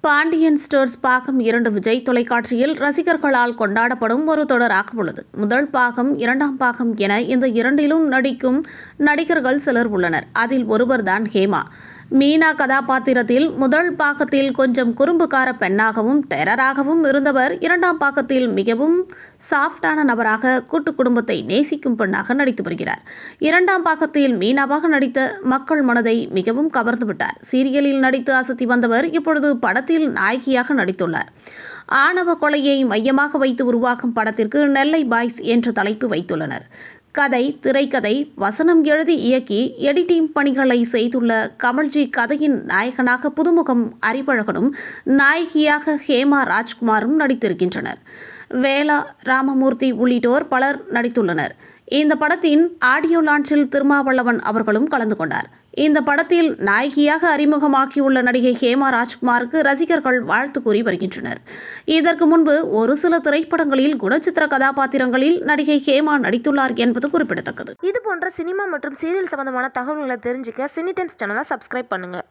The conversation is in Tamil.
பாண்டியன் ஸ்டோர்ஸ் பாகம் இரண்டு விஜய் தொலைக்காட்சியில் ரசிகர்களால் கொண்டாடப்படும் ஒரு தொடராக உள்ளது. முதல் பாகம் இரண்டாம் பாகம் என இந்த இரண்டிலும் நடிக்கும் நடிகர்கள் சிலர் உள்ளனர். அதில் ஒருவர்தான் ஹேமா. மீனா கதாபாத்திரத்தில் முதல் பாகத்தில் கொஞ்சம் குறும்புக்கார பெண்ணாகவும் டெரராகவும் இருந்தவர் இரண்டாம் பாகத்தில் மிகவும் சாஃப்டான நபராக கூட்டு குடும்பத்தை நேசிக்கும் பெண்ணாக நடித்து வருகிறார். இரண்டாம் பாகத்தில் மீனாவாக நடித்த மக்கள் மனதை மிகவும் கவர்ந்து விட்டார். சீரியலில் நடித்து அசத்தி வந்தவர் இப்பொழுது படத்தில் நாயகியாக நடித்துள்ளார். ஆணவ கொலையை மையமாக வைத்து உருவாக்கும் படத்திற்கு நெல்லை பாய்ஸ் என்ற தலைப்பு வைத்துள்ளனர். கதை திரைக்கதை வசனம் எழுதி இயக்கி எடிட்டிங் பணிகளை செய்துள்ள கமல்ஜி கதையின் நாயகனாக புதுமுகம் அறிவழகனும் நாயகியாக ஹேமா ராஜ்குமாரும் நடித்திருக்கின்றனர். வேலா ராமமூர்த்தி உள்ளிட்டோர் பலர் நடித்துள்ளனர். இந்த படத்தின் ஆடியோ லான்ச்சில் திருமாவளவன் அவர்களும் கலந்து கொண்டார். இந்த படத்தில் நாயகியாக அறிமுகமாக்கியுள்ள நடிகை ஹேமா ராஜ்குமாருக்கு ரசிகர்கள் வாழ்த்து கூறி வருகின்றனர். இதற்கு முன்பு ஒரு சில திரைப்படங்களில் குணச்சித்திர கதாபாத்திரங்களில் நடிகை ஹேமா நடித்துள்ளார் என்பது குறிப்பிடத்தக்கது. இது போன்ற சினிமா மற்றும் சீரியல் சம்பந்தமான தகவல்களை தெரிஞ்சுக்க சினி டைம்ஸ் சேனலை சப்ஸ்கிரைப் பண்ணுங்கள்